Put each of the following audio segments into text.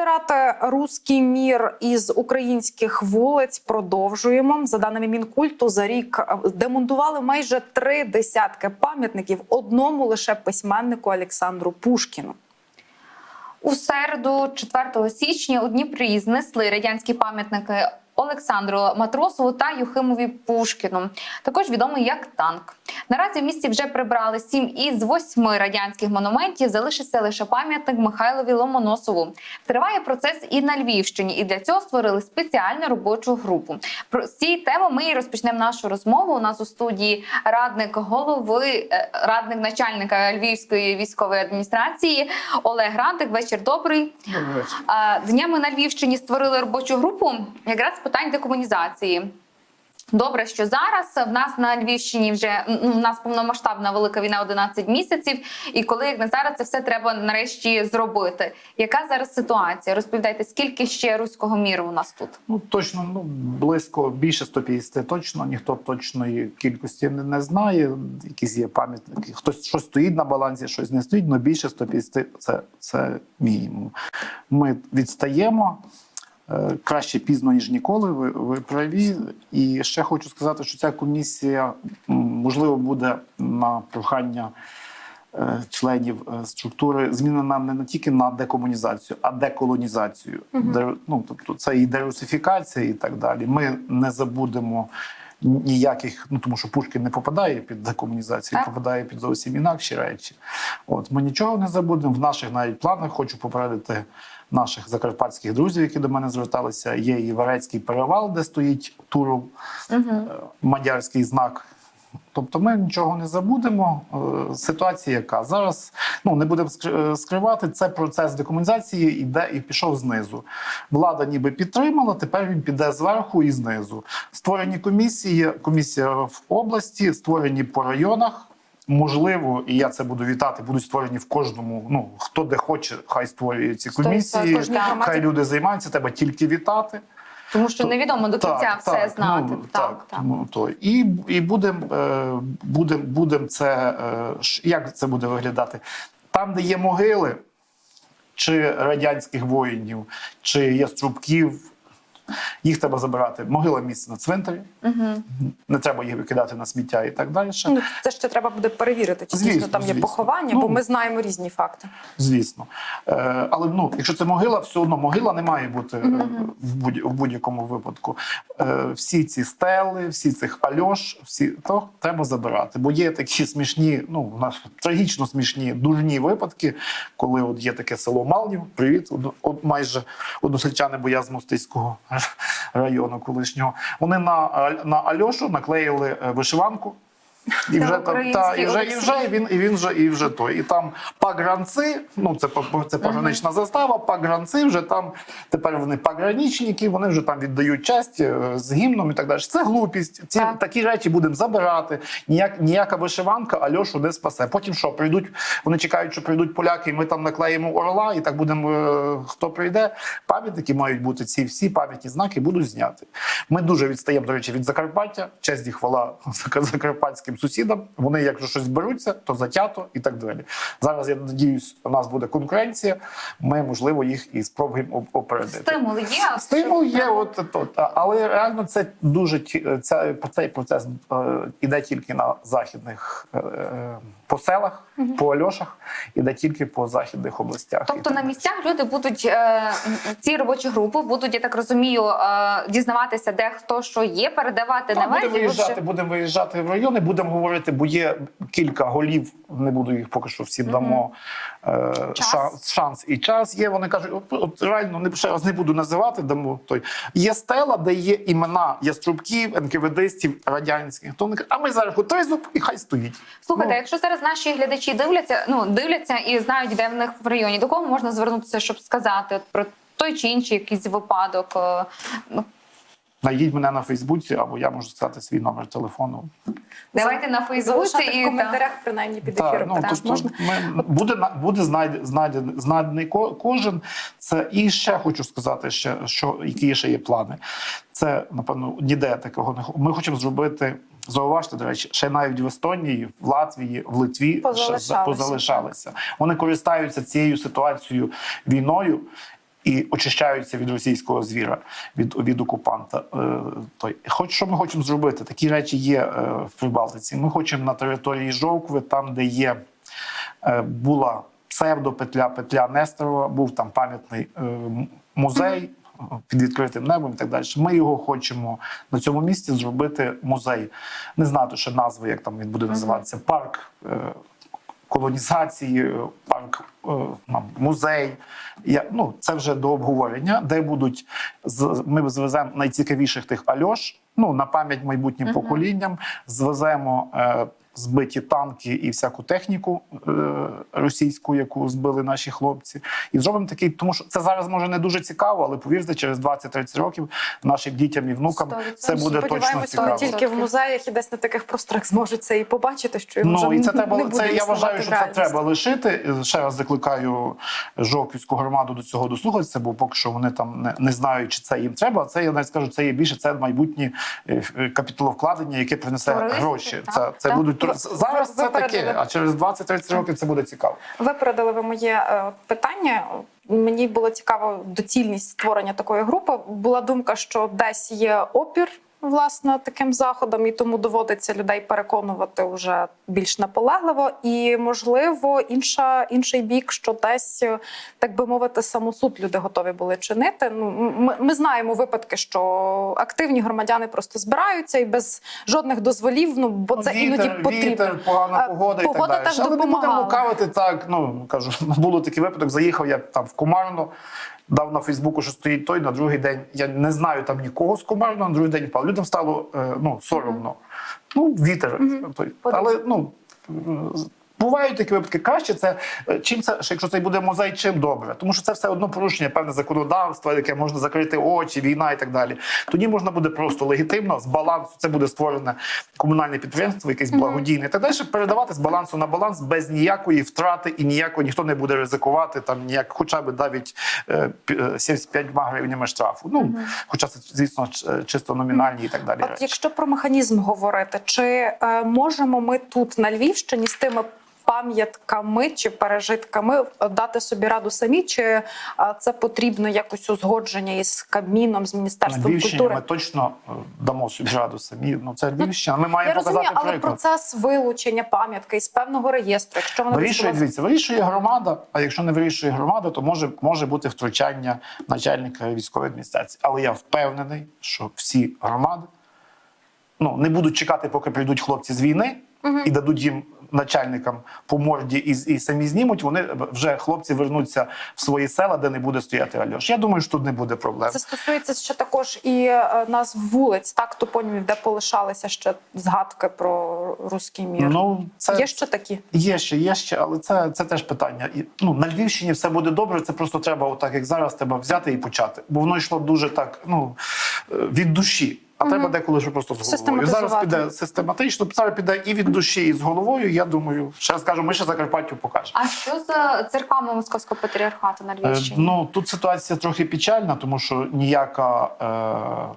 Стирати руський мір із українських вулиць продовжуємо. За даними мінкульту, за рік е, демонтували майже три десятки пам'ятників одному лише письменнику Олександру Пушкіну. У середу, 4 січня, у Дніпрі знесли радянські пам'ятники Олександру Матросову та Юхимові Пушкіну, також відомий як танк. Наразі в місті вже прибрали сім із восьми радянських монументів. Залишиться лише пам'ятник Михайлові Ломоносову. Триває процес і на Львівщині, і для цього створили спеціальну робочу групу. Про цієї теми ми і розпочнемо нашу розмову. У нас у студії радник голови, е, радник начальника Львівської військової адміністрації Олег Рантик. Вечір добрий. А, Днями на Львівщині створили робочу групу якраз з питань декомунізації. Добре, що зараз в нас на Львівщині вже ну, в нас повномасштабна велика війна 11 місяців, і коли як не зараз це все треба нарешті зробити. Яка зараз ситуація? Розповідайте, скільки ще руського міру у нас тут? Ну точно, ну близько більше 150 точно. Ніхто точної кількості не, не знає. Якісь є пам'ятники. Хтось щось стоїть на балансі, щось не стоїть, але більше 150 це, це мінімум. Ми відстаємо. Е, Краще пізно ніж ніколи. Ви, ви праві. І ще хочу сказати, що ця комісія можливо буде на прохання е, членів е, структури змінена не, тільки на декомунізацію, а деколонізацію. Де, ну, тобто це і дерусифікація, і так далі. Ми не забудемо. Ніяких, ну тому що Пушкін не попадає під декомунізацію, Так. попадає під зовсім інакші речі. От ми нічого не забудемо. В наших навіть планах хочу попередити наших закарпатських друзів, які до мене зверталися. Є і Варецький перевал, де стоїть Туров, е, мадярський знак. Тобто ми нічого не забудемо. Е, Ситуація, яка зараз ну не будемо е, скривати, це процес декомунізації іде і пішов знизу. Влада ніби підтримала, тепер він піде зверху і знизу. Створені комісії, комісія в області, створені по районах. Можливо, і я це буду вітати. Будуть створені в кожному. Ну хто де хоче, хай створює ці комісії. Хай люди займаються. Треба тільки вітати. Тому що невідомо до кінця все знати. Ну, так, так, так. Ну, то. І, і будемо е, будем, будем це. Е, як це буде виглядати? Там, де є могили, чи радянських воїнів, чи яструбків, їх треба забирати. Могила місце на цвинтарі, не треба їх викидати на сміття і так далі. Ну це ще треба буде перевірити, чи Звісно, дійсно там є поховання, Ну, бо ми знаємо різні факти. Звісно. Е, але ну, якщо це могила, все одно могила не має бути е, в, будь, в будь-якому випадку. Е, всі ці стели, всі цих альош, всі то треба забирати. Бо є такі смішні, ну в нас трагічно смішні, дурні випадки, коли от є таке село Малнів. Привіт, от, майже односельчани, бо я з Мостиського району колишнього. Вони на, на Альошу наклеїли е, вишиванку. І вже там та і вже і вже і він і він вже і вже той. І там пагранці, ну це це погранична застава. Пагранці вже там тепер вони пограничники, вони вже там віддають часть е, з гімном і так далі. Це глупість. Ці Так. такі речі будемо забирати. Ніяк ніяка вишиванка Альошу не спасе. Потім що прийдуть? Вони чекають, що прийдуть поляки, і ми там наклеїмо орла, і так будемо. е, Хто прийде? Пам'ятники мають бути ці всі пам'ятні знаки будуть зняти. Ми дуже відстаємо, до речі, від Закарпаття. Честь і хвала закарпатським сусідам. Вони, якщо щось беруться, то затято і так далі. Зараз я надіюсь, у нас буде конкуренція. Ми можливо їх і спробуємо опередити. Стимул є. Стимул є, от то, але реально це дуже цей процес е, іде тільки на західних е, е, по селах, по Альошах, іде тільки по західних областях. Тобто на місцях люди будуть е, ці робочі групи будуть, я так розумію, е, дізнаватися, де хто що є, передавати на будемо виїжджати, будемо виїжджати в райони, будемо говорити, бо є кілька голів. Не буду їх поки що всім дамо е, шанс, шанс і час. Є. Вони кажуть, от, от реально не ще раз не буду називати. Дамо той є стела, де є імена яструбків, НКВДистів, радянських. То вони кажуть, а ми зараз тризуб і хай стоїть. Слухайте, Ну, якщо зараз наші глядачі дивляться, ну дивляться і знають, де в них в районі, до кого можна звернутися, щоб сказати про той чи інший якийсь випадок. Найдіть мене на Фейсбуці, або я можу сказати свій номер телефону. Давайте на Фейсбуці і в коментарях, принаймні під ефіром. ну, Так, тобто можна? ми, буде на- буде знайде- знайдений знайдений ко- кожен. Це і ще хочу сказати, ще що які ще є плани. Це напевно ніде такого не хо- Ми хочемо зробити. Зауважте, до речі, ще навіть в Естонії, в Латвії, в Литві ще Позалишалися. за- позалишалися. Вони користаються цією ситуацією війною. І очищаються від російського звіра, від, від окупанта. Е, той. Хоч що ми хочемо зробити? Такі речі є е, в Прибалтиці. Ми хочемо на території Жовкви, там, де є е, була псевдопетля, петля Несторова, був там пам'ятний музей. Під відкритим небом і так далі. Ми його хочемо на цьому місці зробити музей. Не знати ще назви, як там він буде називатися. Парк колонізації, е, парк, е, музей. Я, ну, це вже до обговорення, де будуть ми звеземо найцікавіших тих Альош. Ну на пам'ять майбутнім поколінням звеземо. Збиті танки і всяку техніку е, російську, яку збили наші хлопці, і зробимо такий, тому що це зараз може не дуже цікаво, але повірте, через 20-30 років нашим дітям і внукам Сто це буде точно цікаво. тільки в музеях і десь на таких просторах зможуть це і побачити, що Ну вже і це не треба це. Я вважаю, що це треба лишити. Ще раз закликаю Жовківську громаду до цього дослухатися, бо поки що вони там не, не знають, чи це їм треба. Це я навіть скажу, це є більше це майбутнє е, капіталовкладення, яке принесе Туристи, гроші. так, Це це так. будуть зараз. Це таке, а через 20-30 років це буде цікаво. Випередили ви моє е, питання. Мені було цікаво доцільність створення такої групи. Була думка, що десь є опір. Власне, таким заходом, і тому доводиться людей переконувати вже більш наполегливо. І можливо, інша інший бік, що десь, е, так би мовити, самосуд люди готові були чинити. Ну ми, ми знаємо випадки, що активні громадяни просто збираються і без жодних дозволів. Ну бо це вітер, іноді потрібно. вітер, погана Е, погода, і погода так далі. Але не будемо лукавити так. Ну кажу, було такий випадок. Заїхав я там в Комарно, дав на Фейсбуку, що стоїть той. На другий день я не знаю там нікого з Комарно, на другий день впав. Людям стало е, ну соромно. Ну вітер той, але ну. Бувають такі випадки. Краще це е, чим це, що якщо це буде музей, чим добре, тому що це все одно порушення певне законодавства, яке можна закрити очі, війна і так далі. Тоді можна буде просто легітимно з балансу. Це буде створене комунальне підприємство, якесь благодійне і так далі. Передавати з балансу на баланс без ніякої втрати і ніякого ніхто не буде ризикувати там ніяк, хоча б навіть е, пі- е, 75 гривнями штрафу. Ну хоча це звісно е, чисто номінальні і так далі. От речі. якщо про механізм говорити, чи е, можемо ми тут на Львівщині з тими пам'ятками чи пережитками дати собі раду самі, чи е, це потрібно якось узгодження із Кабміном, з міністерством Львівщині культури? ми точно е, дамо собі раду самі. Ну це Львівщина. Ми Я маємо розумію, показати але приклад. процес вилучення пам'ятки із певного реєстру, якщо вона Вирішує, дивіться, вирішує громада. А якщо не вирішує громада, то може, може бути втручання начальника військової адміністрації. Але я впевнений, що всі громади ну, не будуть чекати, поки прийдуть хлопці з війни і дадуть їм начальникам по морді і, і самі знімуть. Вони вже хлопці вернуться в свої села, де не буде стояти Альош. Я думаю, що тут не буде проблем. Це стосується ще також і е, назв вулиць, так топонімів, де полишалися ще згадки про руський мір. Ну, це, Є ще такі. Є ще, є ще, але це, це теж питання. І, ну, на Львівщині все буде добре. Це просто треба, отак як зараз, треба взяти і почати. Бо воно йшло дуже так, ну е, від душі. А треба деколи що просто з головою. Зараз піде систематично, зараз піде і від душі, і з головою. Я думаю, ще скажу, кажу, ми ще Закарпаттю покажемо. А що з церквами московського патріархату на Е, Ну тут ситуація трохи печальна, тому що ніяка е,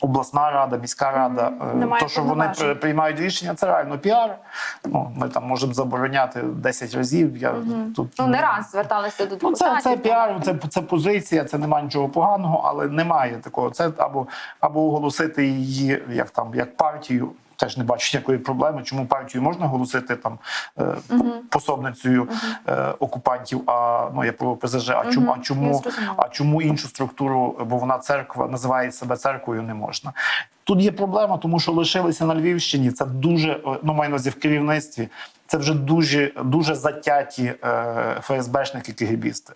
обласна рада, міська рада, е, Немає то, що вони приймають рішення, це реально піар. Ну, ми там можемо забороняти 10 разів. Я тут Ну не раз зверталися до Ну, це, це піар, це, це позиція, це немає нічого поганого, але немає такого. Це або, або оголосити її як там як партію. Теж не бачу ніякої проблеми. Чому партію можна оголосити там е, пособницею е, окупантів? А ну я про ПЗЖ. А чому? А чому? А чому іншу структуру, бо вона церква називає себе церквою, не можна? Тут є проблема, тому що лишилися на Львівщині. Це дуже е, ну маю увазі в керівництві. Це вже дуже дуже затяті е, ФСБшники кигибісти.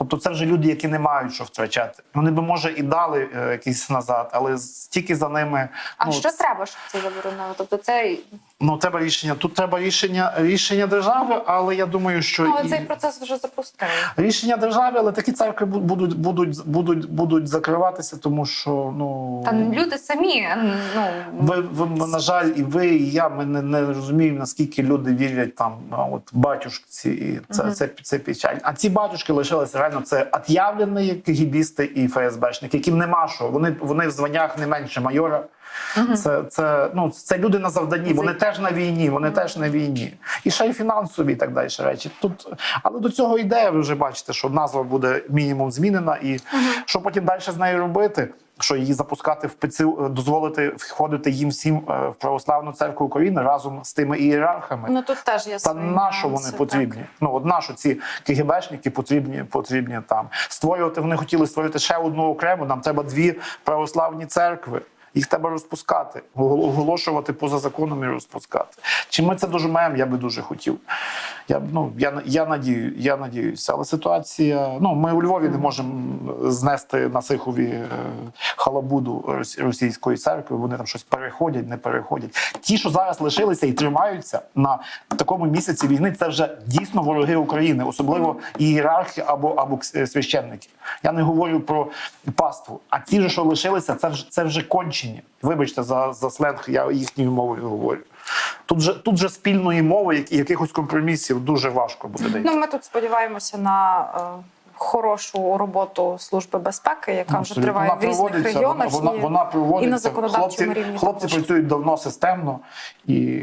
Тобто це вже люди, які не мають що втрачати. Вони би може і дали е, якийсь назад, але стільки за ними. А ну, що треба, щоб це заборонили? Тобто це Ну треба рішення. Тут треба рішення рішення держави, але я думаю, що але і... цей процес вже запустили. Рішення держави, але такі церкви бу- будуть будуть будуть будуть закриватися, тому що ну та люди самі ну ви, ви на жаль, і ви, і я. Ми не, не розуміємо наскільки люди вірять там от батюшці, і це, це, це печаль. А ці батюшки лишилися реально це от'явлені кгібісти і ФСБшники, яким нема що. Вони вони в званнях не менше майора. Це, це, ну, це люди на завданні, вони теж на війні, вони теж на війні. І ще й фінансові і так далі речі. Тут, але до цього йде, ви вже бачите, що назва буде мінімум змінена, і що потім далі з нею робити. Що її запускати в ПЦУ, дозволити входити їм всім е, в православну церкву України разом з тими ієрархами. Ну тут теж є Та на що вони потрібні? так. Ну от на що ці КГБшники потрібні, потрібні там. Створювати вони хотіли створити ще одну окрему. Нам треба дві православні церкви. Їх треба розпускати, огол- оголошувати поза законом і розпускати. Чи ми це дожимаємо, я би дуже хотів. Я, ну, я, я, надію, я надіюся. Але ситуація. Ну, ми у Львові не можемо знести на Сихові е, халабуду російської церкви. Вони там щось переходять, не переходять. Ті, що зараз лишилися і тримаються на такому місяці війни, це вже дійсно вороги України, особливо ієрархи або, або священники. Я не говорю про паству. А ті, що лишилися, це вже це вже кончені. Вибачте за, за сленг, я їхньою мовою говорю. Тут же тут же спільної мови, як- якихось компромісів дуже важко буде дати. Ну ми тут сподіваємося на е, хорошу роботу служби безпеки, яка вже Абсолютно. триває Вона в різних регіонах Вона, вона, вона проводиться. і на законодавчому хлопці, рівні. Хлопці також. працюють давно системно і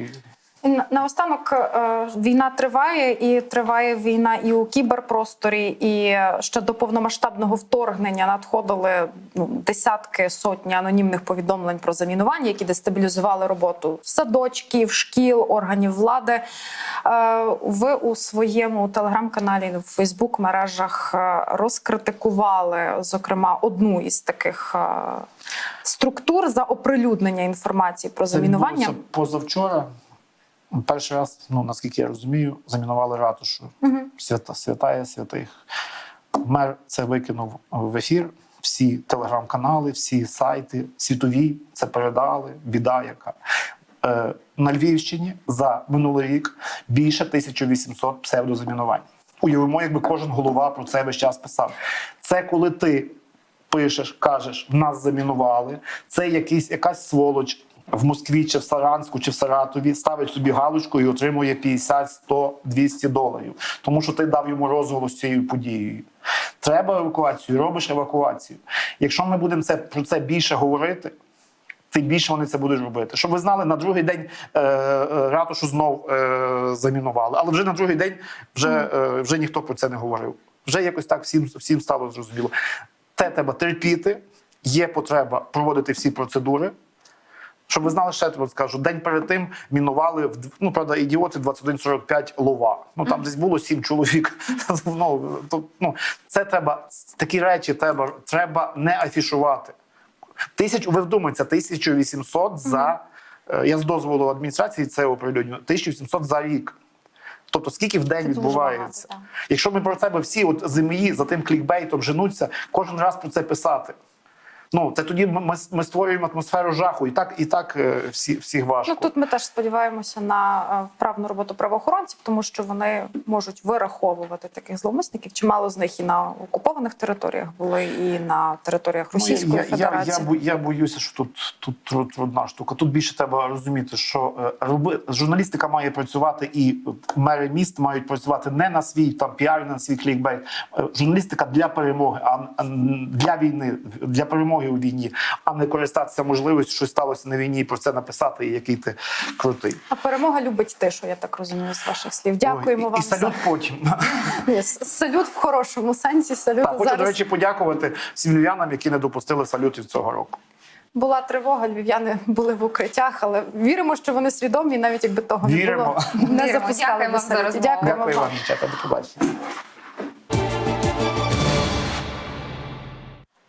Наостанок е, війна триває, і триває війна і у кіберпросторі, і ще до повномасштабного вторгнення надходили ну, десятки сотні анонімних повідомлень про замінування, які дестабілізували роботу садочків, шкіл, органів влади. Е, Ви у своєму телеграм-каналі в Фейсбук мережах е, розкритикували зокрема одну із таких структур за оприлюднення інформації про замінування. відбулося позавчора. Перший раз, ну наскільки я розумію, замінували ратушу. Свята, святая святих. Мер це викинув в ефір. Всі телеграм-канали, всі сайти світові це передали. Біда, яка е, на Львівщині за минулий рік більше 1800 псевдозамінувань. Уявимо, якби кожен голова про це весь час писав. Це коли ти пишеш, кажеш, нас замінували. Це якийсь якась сволоч в Москві, чи в Саранску, чи в Саратові ставить собі галочку і отримує 50, 100, 200 доларів, тому що ти дав йому розголос цією подією. Треба евакуацію, робиш евакуацію. Якщо ми будемо це про це більше говорити. Тим більше вони це будуть робити. Щоб ви знали, на другий день е, е, ратушу знов е, замінували. Але вже на другий день вже, е, вже ніхто про це не говорив. Вже якось так всім, всім стало зрозуміло. Те треба терпіти, є потреба проводити всі процедури. Щоб ви знали, ще я скажу, день перед тим мінували ну правда, ідіоти 21.45 лова. Ну там десь було сім чоловік. ну, то, ну, це треба такі речі треба, треба не афішувати. Тисяч, ви вдумайтеся, 1800 за е, я з дозволу адміністрації це оприлюднюю, 1800 за рік. Тобто скільки в день Це відбувається? багато, Якщо ми про себе всі от землі за тим клікбейтом женуться, кожен раз про це писати. Ну, це тоді ми, ми створюємо атмосферу жаху, і так, і так е, всі, всіх важко. Ну тут ми теж сподіваємося на е, вправну роботу правоохоронців, тому що вони можуть вираховувати таких зловмисників. Чимало з них і на окупованих територіях були, і на територіях Російської Ну, я, я, Федерації. Я, я, бо- я боюся, що тут, тут тру- трудна штука. Тут більше треба розуміти, що е, роби, журналістика має працювати, і мери міст мають працювати не на свій там піар, не на свій клікбейт. Е, Журналістика для перемоги, а для війни, для перемоги у війні, а не користатися можливістю, що сталося на війні, і про це написати, і який ти крутий. А перемога любить тишу, я так розумію з ваших слів. Дякуємо Ой, і, вам і салют потім. за Ні, салют в хорошому сенсі. Салют Так, хочу, зараз до речі, подякувати всім львів'янам, які не допустили салютів цього року. була тривога. Львів'яни були в укриттях, але віримо, що вони свідомі, навіть якби того Віримо. не було. Не Віримо. запускали Дякуємо би за розмову. Дякуємо Дякую вам. вам, дівчата. До побачення.